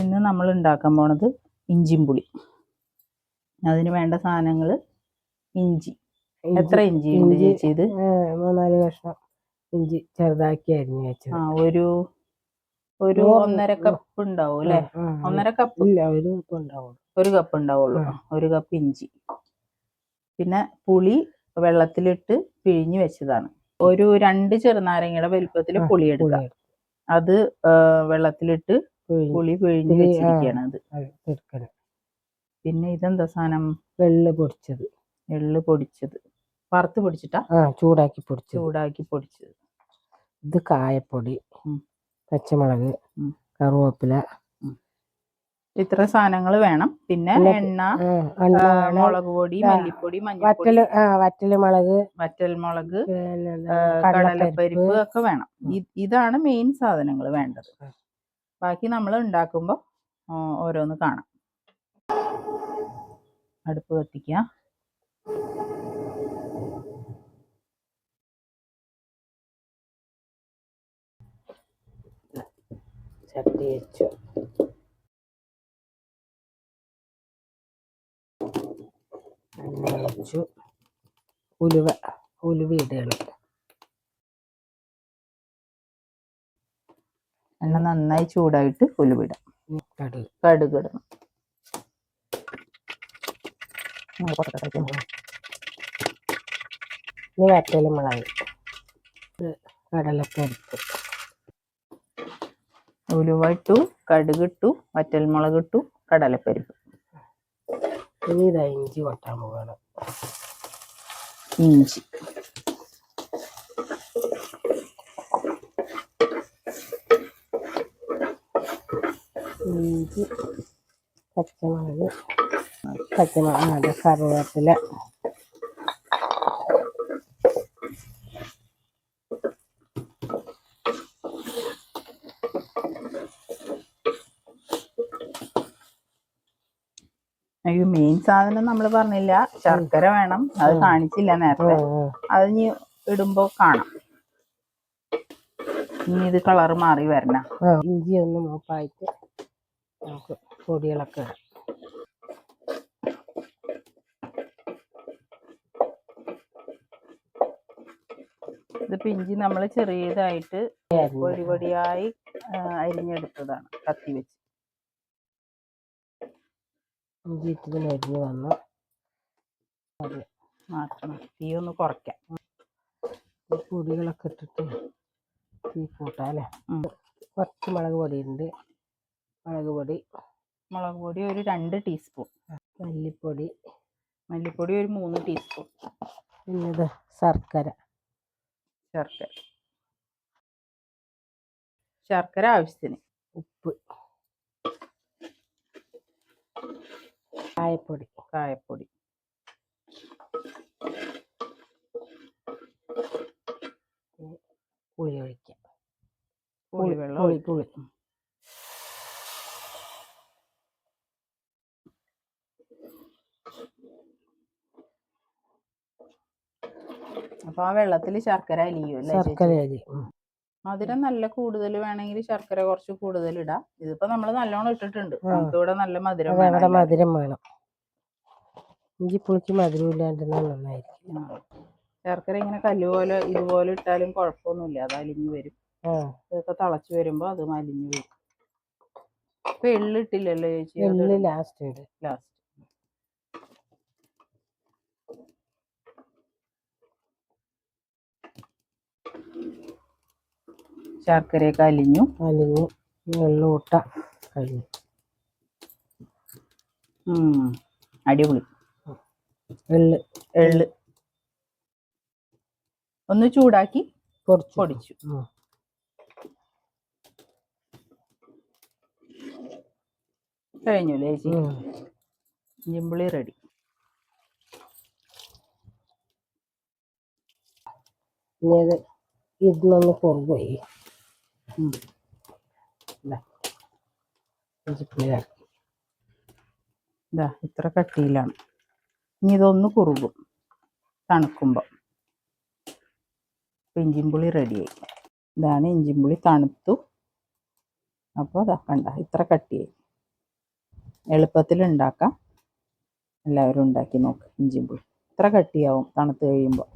ഇന്ന് നമ്മൾ ഉണ്ടാക്കാൻ പോണത് ഇഞ്ചിയും പുളി. അതിന് വേണ്ട സാധനങ്ങൾ ഇഞ്ചി. എത്ര ഇഞ്ചി ഉണ്ട് ചേച്ചി ഇത്? മൂന്നാൽ കഷ്ണം ഇഞ്ചി ചെറുതാക്കി അരിഞ്ഞു വെച്ചത്. ആ ഒരു ഒരു ഒന്നര. കപ്പ് ഉണ്ടാവും അല്ലെ? ഒന്നര കപ്പ്? ഇല്ല ഒരു കപ്പ് ഉണ്ടാവും ഒരു കപ്പ് ഉണ്ടാവുള്ളൂ. ഒരു കപ്പ് ഇഞ്ചി. പിന്നെ പുളി വെള്ളത്തിലിട്ട് പിഴിഞ്ഞു വെച്ചതാണ്. ഒരു രണ്ട് ചെറുനാരങ്ങയുടെ വലുപ്പത്തിൽ പുളി എടുക്കുക. അത് വെള്ളത്തിലിട്ട് പുളി പിഴിഞ്ഞ് വെച്ചിരിക്കുകയാണ് അത്. എടുക്കണം പിന്നെ ഇതെന്താ സാധനം? വെള്ള പൊടിച്ചത്. എള്ള് പൊടിച്ചത്. വറുത്ത് പൊടിച്ചിട്ടാ? ആ ചൂടാക്കി പൊടിച്ചത്. ചൂടാക്കി പൊടിച്ചത്. ഇത് കായപ്പൊടി. പച്ചമുളക്. കറുവേപ്പില. ഇത്ര സാധനങ്ങൾ വേണം. പിന്നെ എണ്ണ മുളക് പൊടി മല്ലിപ്പൊടി മഞ്ഞൾപ്പൊടി. വറ്റൽമുളക് ആ മുളക് വറ്റൽ മുളക് കടലപ്പരിപ്പ്. ഒക്കെ വേണം. ഇതാണ് മെയിൻ സാധനങ്ങൾ വേണ്ടത്. ബാക്കി നമ്മൾ ഉണ്ടാക്കുമ്പോൾ ഓരോന്ന് കാണാം. അടുപ്പ് കത്തിക്കുക ഉലുവ ഉലുവ ഇടുകയാണ് എണ്ണ നന്നായി ചൂടായിട്ട് ഉലുവിടാം. കടുക്. കടുക് ഇടണം. ഇനി വറ്റൽ മുളക്. കടലപ്പരിപ്പ് ഉലുവ ഇട്ടു കടുക് ഇട്ടു വറ്റൽമുളക് ഇട്ടു കടലപ്പരിപ്പ്. ഇനി ഇതാ ഇഞ്ചി വട്ടാൻ പോവാണ്. ഇഞ്ചി. ഇഞ്ചി പച്ചമുളക് പച്ചമുളക് അത് കറിവേപ്പില മെയിൻ സാധനം നമ്മൾ പറഞ്ഞില്ല. ശർക്കര വേണം. അത് കാണിച്ചില്ല നേരത്തെ. അത് ഇനി ഇടുമ്പോ കാണാം. ഇനി ഇത് കളർ മാറി വരണം. ഇഞ്ചി ഒന്ന് മൂപ്പായിട്ട്. നമുക്ക് പൊടികളൊക്കെ. ഇത് പിഞ്ചി ഇഞ്ചി നമ്മൾ ചെറിയതായിട്ട് പൊടി പൊടിയായി അരിഞ്ഞെടുത്തതാണ് കത്തി വെച്ച്. ഇഞ്ചി ഇട്ടിട്ട് മരുന്ന് വന്നു. മാറ്റണം തീ ഒന്ന് കുറയ്ക്കാം. പൊടികളൊക്കെ ഇട്ടിട്ട് തീ കൂട്ടാം അല്ലേ. കുറച്ച് മുളക് പൊടിയുണ്ട്. ഉണ്ട് മുളക് പൊടി മുളക് പൊടി ഒരു രണ്ട് ടീസ്പൂൺ മല്ലിപ്പൊടി. മല്ലിപ്പൊടി ഒരു മൂന്ന് ടീസ്പൂൺ പിന്നെ ഇത് ശർക്കര. ശർക്കര. ശർക്കര ആവശ്യത്തിന്. ഉപ്പ്. കായപ്പൊടി. കായപ്പൊടി. പുളി ഒഴിക്കാം. പുളി ഒഴിക്കും. പുളി. അപ്പൊ ആ വെള്ളത്തിൽ ശർക്കര അലിയോ ശർക്കര അരി മധുരം നല്ല കൂടുതൽ വേണമെങ്കിൽ ശർക്കര കുറച്ച് കൂടുതൽ ഇടാ. ഇതിപ്പോ നമ്മൾ നല്ലോണം ഇട്ടിട്ടുണ്ട്. നമുക്ക് ഇവിടെ നല്ല മധുരം വേണം മധുരം വേണം. ഇഞ്ചി പുളിക്ക് മധുരം ഇല്ലാണ്ടിരുന്നാൽ നന്നായിരിക്കും. ശർക്കര ഇങ്ങനെ കല്ലുപോലെ ഇതുപോലെ ഇട്ടാലും കുഴപ്പമൊന്നുമില്ല. അത് അലിഞ്ഞു വരും. ഇതൊക്കെ തിളച്ചു വരുമ്പോ അത് അലിഞ്ഞു വരും. ഇപ്പൊ എള്ളിട്ടില്ലല്ലോ ചേച്ചി? എള്ള് ലാസ്റ്റ് ഇടും. ലാസ്റ്റ് ശർക്കരയൊക്കെ അലിഞ്ഞു അലിഞ്ഞു വെള്ളൂട്ട കഴിഞ്ഞു. അടിപൊളി എള്ള് എള്ള് ഒന്ന് ചൂടാക്കി പൊടിച്ചു പൊടിച്ചു. കഴിഞ്ഞു ചേച്ചി. ഇഞ്ചിമ്പുളി റെഡി ഇതിനൊന്ന് കുറുകുപോയി ഇഞ്ചിപ്പുളി ചേർക്കും. ഇതാ ഇത്ര കട്ടിയിലാണ്. ഇനി ഇതൊന്ന് കുറുകും തണുക്കുമ്പോൾ ഇഞ്ചിമ്പുളി റെഡിയായി ഇതാണ് ഇഞ്ചിമ്പുളി തണുത്തു. അപ്പോൾ അതാ കണ്ട ഇത്ര കട്ടിയായി. എളുപ്പത്തിൽ ഉണ്ടാക്കാം എല്ലാവരും ഉണ്ടാക്കി നോക്ക് ഇഞ്ചിയും പുളി. ഇത്ര കട്ടിയാവും തണുത്ത് കഴിയുമ്പോൾ